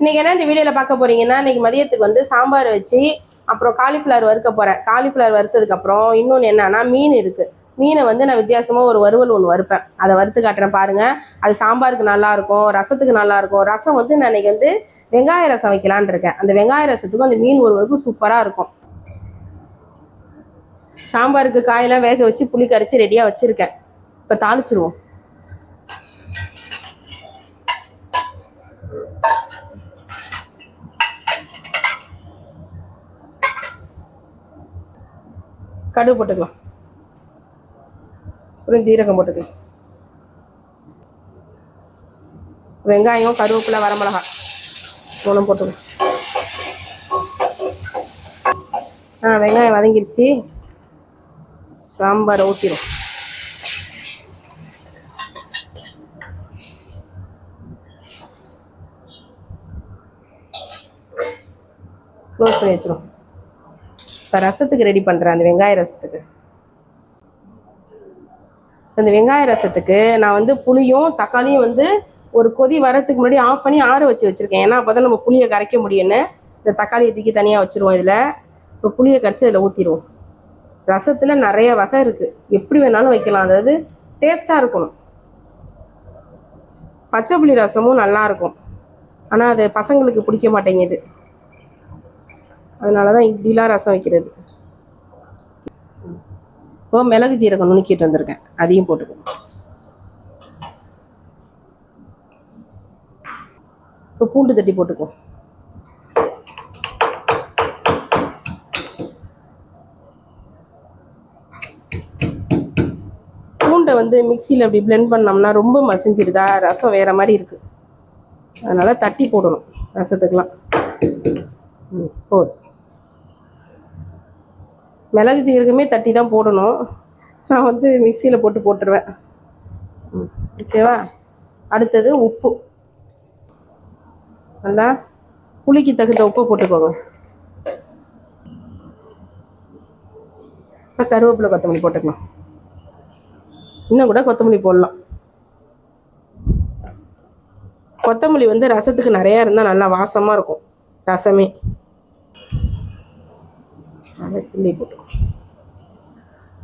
இன்றைக்கி இன்னைக்கு என்ன இந்த வீடியோவில் பார்க்க போறீங்கன்னா இன்னைக்கு மதியத்துக்கு வந்து சாம்பார் வச்சு அப்புறம் காலிஃப்ளவர் வறுக்க போகிறேன் காலிஃப்ளவர் வறுத்ததுக்கப்புறம் இன்னொன்று என்னன்னா மீன் இருக்குது மீனை வந்து நான் வித்தியாசமாக ஒரு வறுவல் ஒன்று வறுப்பேன். அதை வறுத்து காட்டுறேன் பாருங்கள் அது சாம்பாருக்கு நல்லா இருக்கும் ரசத்துக்கு நல்லா இருக்கும் ரசம் வந்து நான் இன்னைக்கு வந்து வெங்காய ரசம் வைக்கலான் இருக்கேன். அந்த வெங்காய ரசத்துக்கும் அந்த மீன் வறுவலுக்கும் சூப்பராக இருக்கும். சாம்பாருக்கு காயெல்லாம் வேக வச்சு புளி கரைச்சி ரெடியாக வச்சுருக்கேன். இப்போ தாளிச்சிருவோம். கடுகு போட்டுக்கலாம். அப்புறம் ஜீரகம் போட்டுக்கலாம். வெங்காயம் கருவேப்பிலை வரமிளகா மூணும் போட்டுக்கலாம். ஆ வெங்காயம் வதங்கிடுச்சு சாம்பாரை ஊற்றிடும் க்ளோஸ் பண்ணி வச்சிடும் இப்போ ரசத்துக்கு ரெடி பண்ணுறேன் அந்த வெங்காய ரசத்துக்கு. அந்த வெங்காய ரசத்துக்கு நான் வந்து புளியும் தக்காளியும் வந்து ஒரு கொதி வரத்துக்கு முன்னாடி ஆஃப் பண்ணி ஆற வச்சு வச்சுருக்கேன். ஏன்னா அப்போ தான் நம்ம புளியை கரைக்க முடியும்னு. இந்த தக்காளியை தூக்கி தனியாக வச்சுருவோம் இதில். இப்போ புளியை கரைச்சி அதில் ஊற்றிடுவோம் ரசத்தில் நிறைய வகை இருக்குது எப்படி வேணாலும் வைக்கலாம். அதாவது டேஸ்ட்டாக இருக்கணும் பச்சை புளி ரசமும் நல்லா இருக்கும். ஆனால் அது பசங்களுக்கு பிடிக்க மாட்டேங்குது. அதனால தான் இப்படிலாம் ரசம் வைக்கிறது. இப்போ மிளகு ஜீரகம் நுணுக்கிட்டு வந்திருக்கேன். அதையும் போட்டுக்கணும். இப்போ பூண்டு தட்டி போட்டுக்குவோம். பூண்டை வந்து மிக்சியில் அப்படி பிளெண்ட் பண்ணோம்னா ரொம்ப மசிஞ்சிருதா? ரசம் வேறு மாதிரி இருக்குது அதனால் தட்டி போடணும் ரசத்துக்கெலாம் ம் போதும். மிளகு ஜீரகமே தட்டி தான் போடணும். நான் வந்து மிக்சியில் போட்டு போட்டுருவேன். ஓகேவா? அடுத்தது உப்பு. நல்லா புளிக்கு தகுந்த உப்பு போட்டுக்கோங்க. இப்போ கருவேப்பிலை கொத்தமல்லி போட்டுக்கலாம். இன்னும் கூட கொத்தமல்லி போடலாம். கொத்தமல்லி வந்து ரசத்துக்கு நிறையா இருந்தால் நல்லா வாசமாக இருக்கும். ரசமே. நல்லா சில்லி போட்டுக்கோ.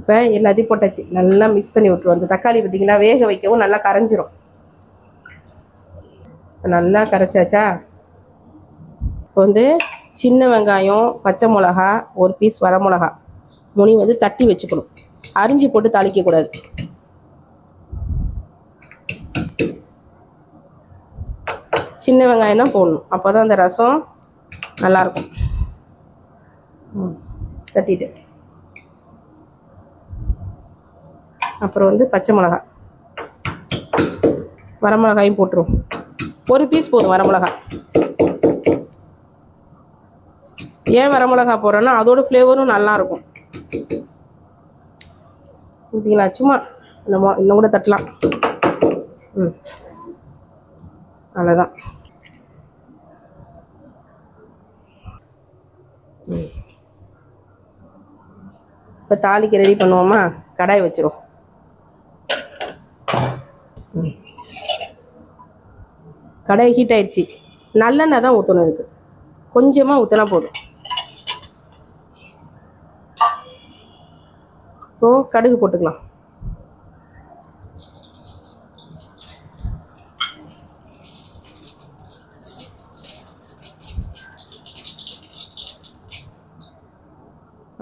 இப்போ எல்லாத்தையும் போட்டாச்சு. நல்லா மிக்ஸ் பண்ணி விட்ருவோம் அந்த தக்காளி பார்த்திங்கன்னா வேக வைக்கவும் நல்லா கரைஞ்சிரும். நல்லா கரைச்சாச்சா? இப்போ வந்து சின்ன வெங்காயம் பச்சை மிளகா ஒரு பீஸ் வரமிளகா முனி வந்து தட்டி வச்சுக்கணும். அரிஞ்சு போட்டு தாளிக்கக்கூடாது சின்ன வெங்காயம் தான் போடணும். அப்போ தான் அந்த ரசம் நல்லாயிருக்கும். ம். தட்டிட்டு அப்புறம் வந்து பச்சை மிளகா. வரமிளகாயும் போட்டுருவோம். ஒரு பீஸ் போதும் வரமிளகா ஏன் வரமிளகா போடுறேன்னா அதோட ஃப்ளேவரும் நல்லாயிருக்கும் பார்த்தீங்களா சும்மா நம்ம இன்னும் கூட தட்டலாம். ம். அவ்வளோதான் இப்போ தாளிக்கு ரெடி பண்ணுவோமா? கடாய் வச்சிரும் ம். கடாய் ஹீட் ஆயிடுச்சு நல்லெண்ணெய் தான் ஊற்றணும் இதுக்கு. கொஞ்சமாக ஊற்றினா போதும். இப்போ கடுகு போட்டுக்கலாம்.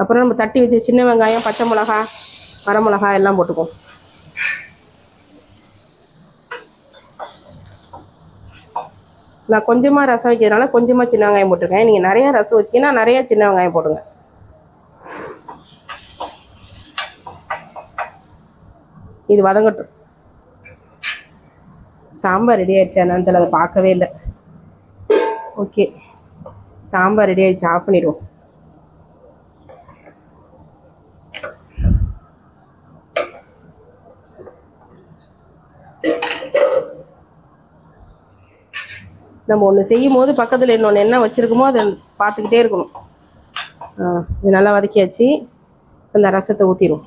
அப்புறம் நம்ம தட்டி வச்ச சின்ன வெங்காயம் பச்சை மிளகா வரமிளகா எல்லாம் போட்டுக்குவோம். நான் கொஞ்சமாக ரசம் வைக்கிறதுனால கொஞ்சமாக சின்ன வெங்காயம் போட்டிருக்கேன். நீங்கள் நிறையா ரசம் வச்சிங்கன்னா நிறையா சின்ன வெங்காயம் போடுங்க. இது வதங்கட்டும். சாம்பார் ரெடி ஆயிடுச்சு. என்னன்னு தெரியல அதை பார்க்கவே இல்லை. ஓகே. சாம்பார் ரெடி ஆயிடுச்சு. ஆஃப் பண்ணிடுவோம். நம்ம ஒன்று செய்யும் போது பக்கத்தில் இன்னொன்று என்ன வச்சுருக்கோமோ அதை பார்த்துக்கிட்டே இருக்கணும். இது நல்லா வதக்கியாச்சு. அந்த ரசத்தை ஊற்றிடும்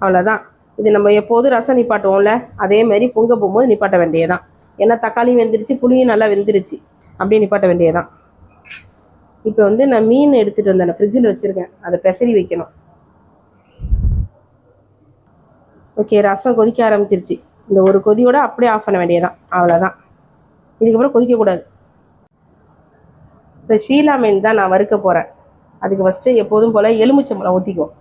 அவ்வளோதான் இது நம்ம எப்போதும் ரசம் நிப்பாட்டுவோம்ல அதே மாதிரி பொங்க போகும்போது நிப்பாட்ட வேண்டியதுதான். ஏன்னா தக்காளியும் வெந்துருச்சு புளியும் நல்லா வெந்துருச்சு அப்படியே நிப்பாட்ட வேண்டியதுதான். இப்போ வந்து நான் மீன் எடுத்துகிட்டு வந்தேன் ஃப்ரிட்ஜில் வச்சுருக்கேன். அதை பெசரி வைக்கணும். ஓகே ரசம் கொதிக்க ஆரம்பிச்சிருச்சு. இந்த ஒரு கொதியோட அப்படியே ஆஃப் பண்ண வேண்டியதான் அவ்வளோதான் இதுக்கப்புறம் கொதிக்கக்கூடாது இப்போ ஷீலா மீன் தான் நான் வறுக்க போகிறேன் அதுக்கு ஃபஸ்ட்டு எப்போதும் போல் எலுமிச்சம்பழம் ஊற்றிக்குவோம்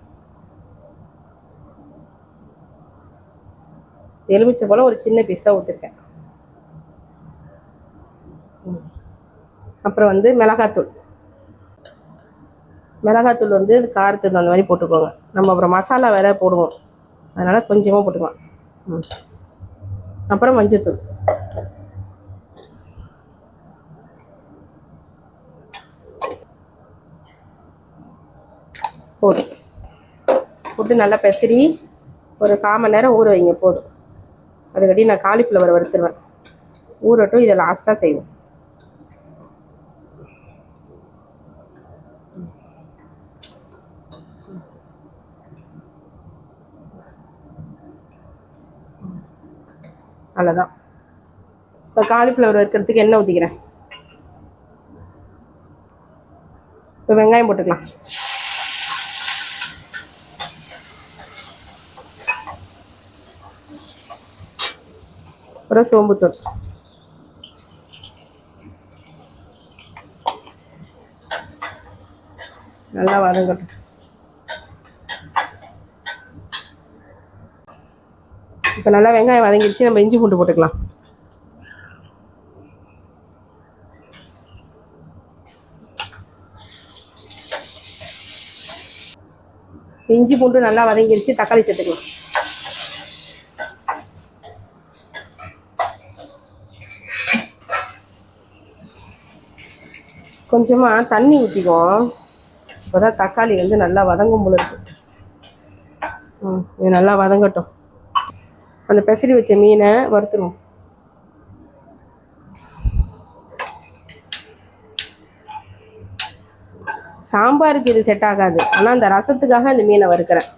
எலுமிச்சம்பழம் ஒரு சின்ன பீஸ் தான் ஊற்றிருக்கேன் ம். அப்புறம் வந்து மிளகாத்தூள். மிளகாத்தூள் வந்து காரத்துக்கு தகுந்த மாதிரி போட்டுக்கோங்க. நம்ம அப்புறம் மசாலா வேற போடுவோம். அதனால் கொஞ்சமாக போட்டுக்கலாம். ம். அப்புறம் மஞ்சத்தூள். போதும். போட்டு நல்லா பெசரி ஒரு கால் மணி நேரம் ஊற வைங்க போதும். அதுக்கடி நான் காலிஃப்ளவர் வறுத்துருவேன். ஊறட்டும் இதை லாஸ்ட்டாக செய்வோம். அவ்வளோதான் இப்போ காலிஃப்ளவர் வறுக்கிறதுக்கு எண்ணெய் ஊற்றிக்கிறேன் இப்போ வெங்காயம் போட்டுக்கலாம். அப்புறம் சோம்புத்தூள் நல்லா வதங்கட்டும். இப்போ நல்லா வெங்காயம் வதங்கிடுச்சு நம்ம இஞ்சி பூண்டு போட்டுக்கலாம். இஞ்சி பூண்டு நல்லா வதங்கிடுச்சு தக்காளி சேர்த்துக்கலாம். கொஞ்சமாக தண்ணி ஊற்றிக்குவோம் இப்போ தான் தக்காளி வந்து நல்லா வதங்கும் போல இருக்கு. ம் இது நல்லா வதங்கட்டும். அந்த பெசரி வச்ச மீனை வறுத்துருவோம். சாம்பாருக்கு இது செட் ஆகாது. ஆனால் அந்த ரசத்துக்காக அந்த மீனை வறுக்கிறேன்.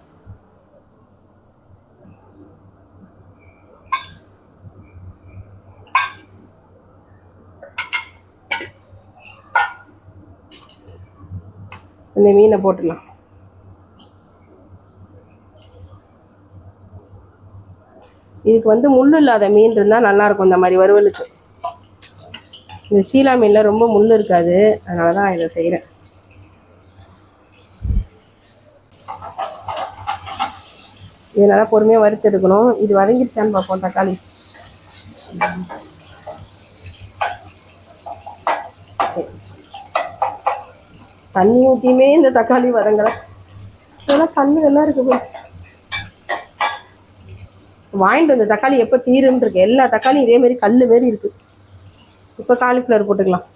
இந்த மீனை போட்டுடலாம். இதுக்கு வந்து முள் இல்லாத மீன் இருந்தால் நல்லாயிருக்கும் இந்த மாதிரி வறுவலுக்கு. இந்த சீலா மீனில் ரொம்ப முள் இருக்காது அதனால தான் இதை செய்கிறேன் இது நல்லா பொறுமையாக வறுத்து எடுக்கணும் இது வதங்கிடுச்சான்னு பார்ப்போம் தக்காளி. தண்ணி ஊற்றியுமே இந்த தக்காளி வதங்கலை. இதெல்லாம் தண்ணி நல்லா இருக்கு வாங்கிட்டு வந்த தக்காளி எப்போ தீருன்னு இருக்கு. எல்லா தக்காளியும் இதே மாதிரி கல் மாரி இருக்கு. இப்போ காலிஃப்ளவர் போட்டுக்கலாம்.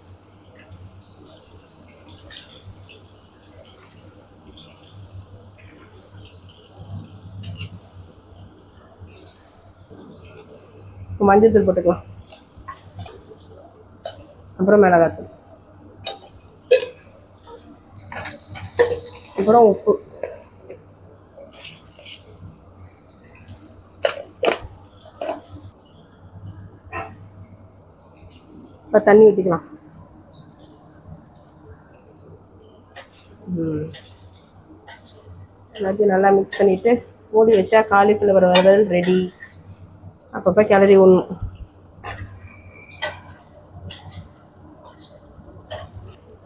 மஞ்சள் தூள் போட்டுக்கலாம். அப்புறம் மிளகாத்தூள். அப்புறம் உப்பு. இப்போ தண்ணி ஊற்றிக்கலாம் எல்லாத்தையும் நல்லா மிக்ஸ் பண்ணிவிட்டு மூடி வச்சா காலிஃப்ளவர் வறுவல் ரெடி அப்பப்போ கிளறி விடணும்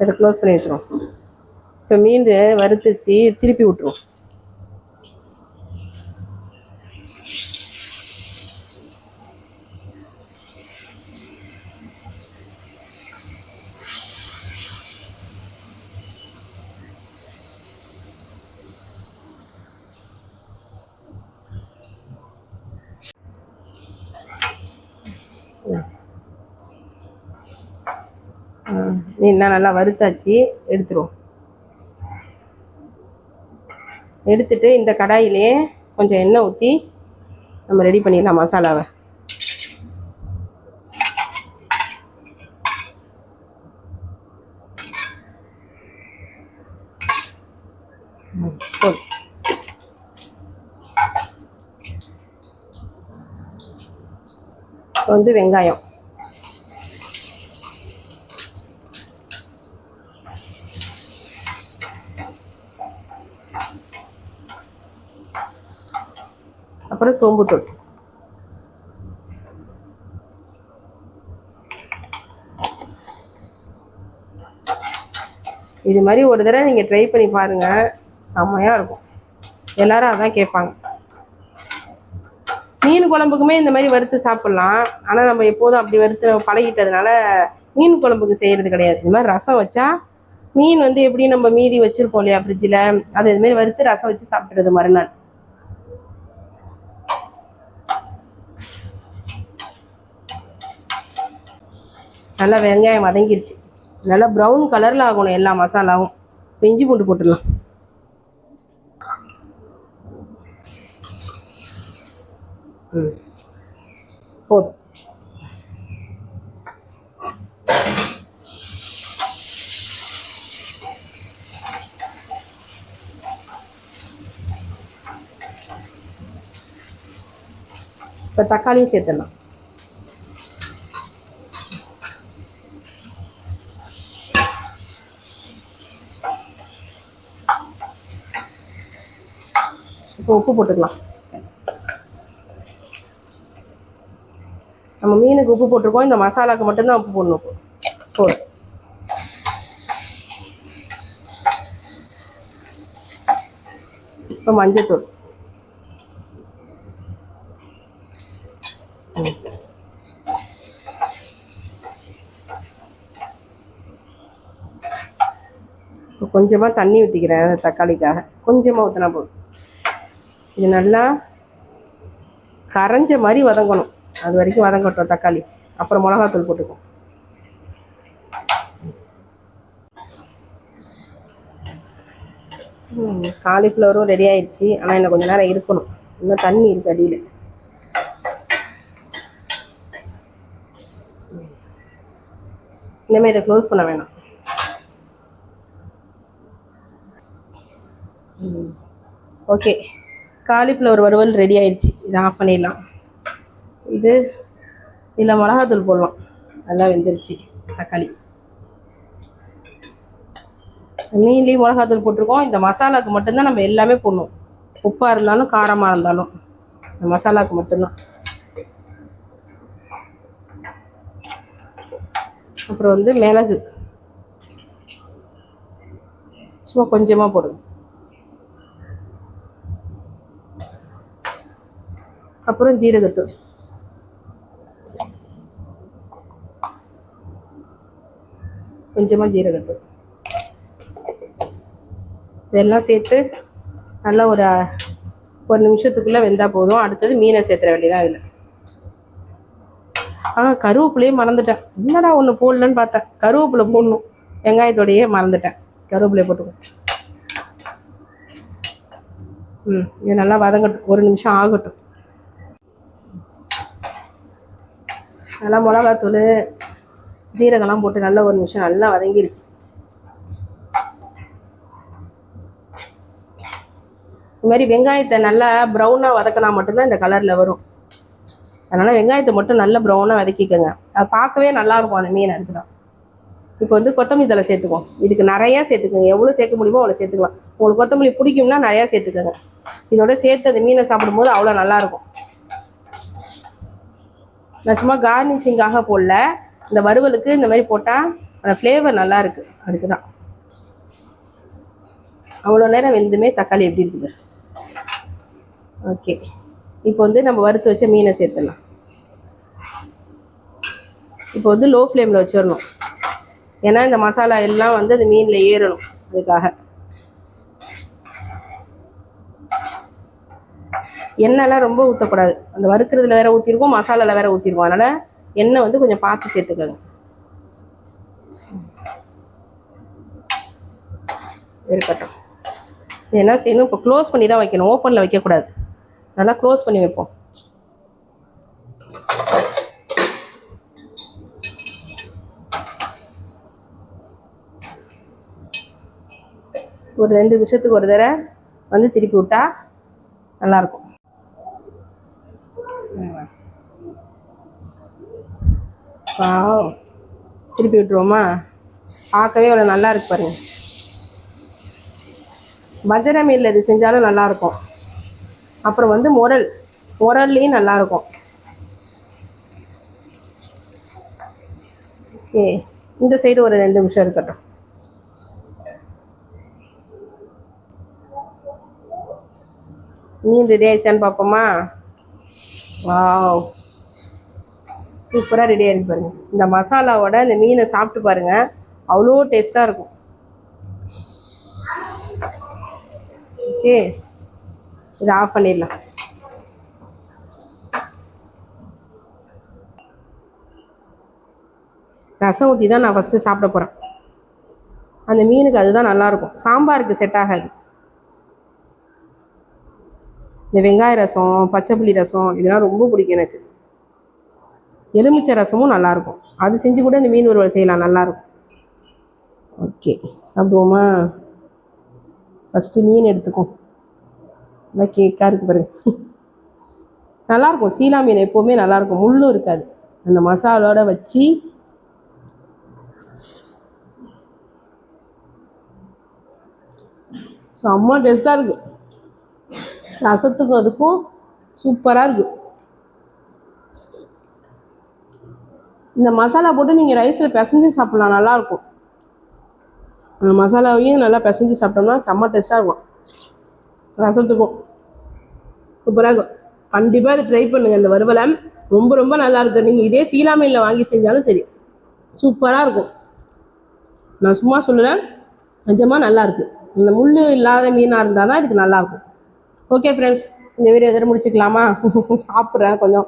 இதை க்ளோஸ் பண்ணி வச்சுருவோம். இப்போ மீன் வறுத்துச்சு திருப்பி விட்ருவோம் மீன்லாம் நல்லா வறுத்தாச்சு எடுத்துருவோம். எடுத்துட்டு இந்த கடாயிலே கொஞ்சம் எண்ணெய் ஊற்றி நம்ம ரெடி பண்ணிடலாம் மசாலாவை. வந்து வெங்காயம். அப்புறம் சோம்புத்தூள் இது மாதிரி ஒரு தடவை நீங்கள் ட்ரை பண்ணி பாருங்கள் செம்மையாக இருக்கும். எல்லாரும் அதான் கேட்பாங்க. மீன் குழம்புக்குமே இந்த மாதிரி வறுத்து சாப்பிட்லாம். ஆனால் நம்ம எப்போதும் அப்படி வறுத்து பழகிட்டதுனால மீன் குழம்புக்கு செய்கிறது கிடையாது. இது மாதிரி ரசம் வச்சா மீன் வந்து எப்படி நம்ம மீதி வச்சுருப்போம் இல்லையா ஃப்ரிட்ஜில் அது இது மாதிரி வறுத்து ரசம் வச்சு சாப்பிட்றது மறுநாள். நல்லா வெங்காயம் வதங்கிருச்சு. நல்லா ப்ரௌன் கலரில் ஆகணும் எல்லா மசாலாவும். பெஞ்சு இஞ்சி பூண்டு போட்டுடலாம். ம். போதும். இப்போ தக்காளியும் சேர்த்துடலாம் இப்போ உப்பு போட்டுக்கலாம். நம்ம மீனுக்கு உப்பு போட்டிருக்கோம். இந்த மசாலாக்கு மட்டும்தான் உப்பு போடணும். போதும். இப்போ மஞ்சத்தூள். கொஞ்சமாக தண்ணி ஊற்றிக்கிறேன் தக்காளிக்காக. கொஞ்சமாக ஊற்றினா போதும். இது நல்லா கரைஞ்ச மாதிரி வதங்கணும். அது வரைக்கும் வதங்கட்டும் தக்காளி. அப்புறம் மிளகாத்தூள் போட்டுக்கும் காலிஃப்ளவரும் ரெடி ஆயிடுச்சு. ஆனால் இன்னும் கொஞ்சம் நேரம் இருக்கணும். இன்னும் தண்ணி இருக்கு அடியில். இனிமேல் இதை க்ளோஸ் பண்ண வேணாம். ஓகே காலிஃப்ளவர் வறுவல் ரெடி ஆயிடுச்சு இதை ஆஃப் பண்ணிடலாம். இது இதில் மிளகாத்தூள் போடலாம். நல்லா வெந்துருச்சு. தக்காளி. மீன்லேயும் மிளகாத்தூள் போட்டிருக்கோம். இந்த மசாலாவுக்கு மட்டும்தான் நம்ம எல்லாமே போடணும். உப்பாக இருந்தாலும் காரமாக இருந்தாலும். இந்த மசாலாவுக்கு மட்டும்தான். அப்புறம் வந்து மிளகு. சும்மா கொஞ்சமாக போடுங்க அப்புறம் ஜீரகத்தூள். கொஞ்சமாக ஜீரகத்தூள். இதெல்லாம் சேர்த்து நல்லா ஒரு ஒரு நிமிஷத்துக்குள்ளே வெந்தால் போதும். அடுத்தது மீனை சேர்த்துற வேண்டியதான் இதில். ஆ கருவேப்பிலையே மறந்துட்டேன். என்னடா ஒன்று போடலன்னு பார்த்தேன். கருவேப்பிலை போடணும். வெங்காயத்தோடையே மறந்துட்டேன். கருவேப்பிலையை போட்டுக்கோ. ம் இது நல்லா வதங்கட்டும். ஒரு நிமிஷம் ஆகட்டும். நல்லா மிளகாத்தூள் ஜீரகம்லாம் போட்டு நல்லா ஒரு நிமிஷம் நல்லா வதங்கிருச்சு. இதுமாரி வெங்காயத்தை நல்லா ப்ரௌனாக வதக்கினா மட்டும்தான் இந்த கலரில் வரும். அதனால் வெங்காயத்தை மட்டும் நல்லா ப்ரௌனாக வதக்கிக்கோங்க. அது பார்க்கவே நல்லாயிருக்கும் அந்த மீன் அதுக்குதான் இப்போ வந்து கொத்தமல்லி தலை சேர்த்துக்குவோம். இதுக்கு நிறையா சேர்த்துக்கோங்க. எவ்வளோ சேர்க்க முடியுமோ அவ்வளோ சேர்த்துக்கலாம். உங்களுக்கு கொத்தமல்லி பிடிக்கும்னா நிறையா சேர்த்துக்கோங்க. இதோட சேர்த்து அந்த மீனை சாப்பிடும்போது அவ்வளோ நல்லாயிருக்கும் நான் சும்மா கார்னிஷிங்காக போடல. இந்த வறுவலுக்கு இந்த மாதிரி போட்டால் அந்த ஃப்ளேவர் நல்லா இருக்கு. அதுக்கு தான் அவ்வளோ நேரம் வெந்துமே தக்காளி எப்படி இருக்குது ஓகே இப்போ வந்து நம்ம வறுத்து வச்ச மீனை சேர்த்துடலாம். இப்போ வந்து லோ ஃப்ளேமில் வச்சிடணும். ஏன்னா இந்த மசாலா எல்லாம் வந்து அந்த மீனில் ஏறணும். அதுக்காக. எண்ணெய்லாம் ரொம்ப ஊற்றக்கூடாது அந்த வறுக்கிறதுல வேற ஊற்றிருக்கோம் மசாலாவில் வேற ஊற்றிருக்கோம் அதனால் எண்ணெய் வந்து கொஞ்சம் பார்த்து சேர்த்துக்கோங்க. இருக்கட்டும் என்ன செய்யணும்? இப்போ க்ளோஸ் பண்ணி தான் வைக்கணும் ஓப்பனில் வைக்கக்கூடாது. நல்லா க்ளோஸ் பண்ணி வைப்போம். ஒரு ரெண்டு நிமிஷத்துக்கு ஒரு தடவை வந்து திருப்பி விட்டா நல்லாயிருக்கும். வா திருப்பி விட்டுருவோமா? பார்க்கவே அவ்வளோ நல்லா இருக்கு பாருங்க. வஜர மீனில் இது செஞ்சாலும் நல்லாயிருக்கும் அப்புறம் வந்து முரல். முரல்லையும் நல்லாயிருக்கும் ஓகே. இந்த சைடு ஒரு ரெண்டு நிமிஷம் இருக்கட்டும். மீன் ரெடி ஆயிடுச்சான்னு பார்ப்போமா? வாவ். சூப்பராக ரெடி ஆகி பாருங்க. இந்த மசாலாவோட இந்த மீனை சாப்பிட்டு பாருங்க. அவ்வளோ டேஸ்ட்டாக இருக்கும். ஓகே. இதை ஆஃப் பண்ணிடலாம். ரசம் ஊற்றி தான் நான் ஃபஸ்ட்டு சாப்பிட போகிறேன் அந்த மீனுக்கு அதுதான் நல்லாயிருக்கும் சாம்பாருக்கு செட் ஆகாது. இந்த வெங்காய ரசம் பச்சை புளி ரசம் இதெல்லாம் ரொம்ப பிடிக்கும் எனக்கு. எலுமிச்சை ரசமும் நல்லாயிருக்கும். அது செஞ்சு கூட இந்த மீன் வறுவல் செய்யலாம் நல்லாயிருக்கும். ஓகே சாப்பிடுவோமா? ஃபஸ்ட்டு மீன் எடுத்துக்கோ. நல்லா கேக்காக இருக்குது பாருங்க. நல்லாயிருக்கும் சீலா மீன் எப்போவுமே நல்லாயிருக்கும். முள்ளும் இருக்காது. அந்த மசாலோட வச்சு செம்ம டேஸ்ட்டாக இருக்குது ரசத்துக்கும் அதுக்கும் சூப்பராக இருக்குது இந்த மசாலா போட்டு நீங்கள் ரைஸில் பிசைஞ்சு சாப்பிட்லாம் நல்லாயிருக்கும். அந்த மசாலாவையும் நல்லா பிசைஞ்சு சாப்பிட்டோம்னா செம்ம டேஸ்ட்டாக இருக்கும். ரசத்துக்கும். சூப்பராக இருக்கும். கண்டிப்பாக இதை ட்ரை பண்ணுங்கள் இந்த வறுவலை. ரொம்ப ரொம்ப நல்லா இருக்கு. நீங்கள் இதே சீலாமையில் வாங்கி செஞ்சாலும் சரி. சூப்பராக இருக்கும். நான் சும்மா சொல்லுறேன் நிஜமாக நல்லாயிருக்கு இந்த முள் இல்லாத மீனாக இருந்தால் தான் இதுக்கு நல்லாயிருக்கும் ஓகே ஃப்ரெண்ட்ஸ் இந்த வீடியோ எதிர முடிச்சுக்கலாமா? சாப்பிட்றேன் கொஞ்சம்.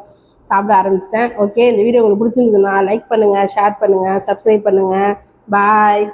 சாப்பிட ஆரம்பிச்சிட்டேன். ஓகே இந்த வீடியோ உங்களுக்கு பிடிச்சிருந்ததுன்னா லைக் பண்ணுங்கள் ஷேர் பண்ணுங்கள் சப்ஸ்கிரைப் பண்ணுங்கள் பாய்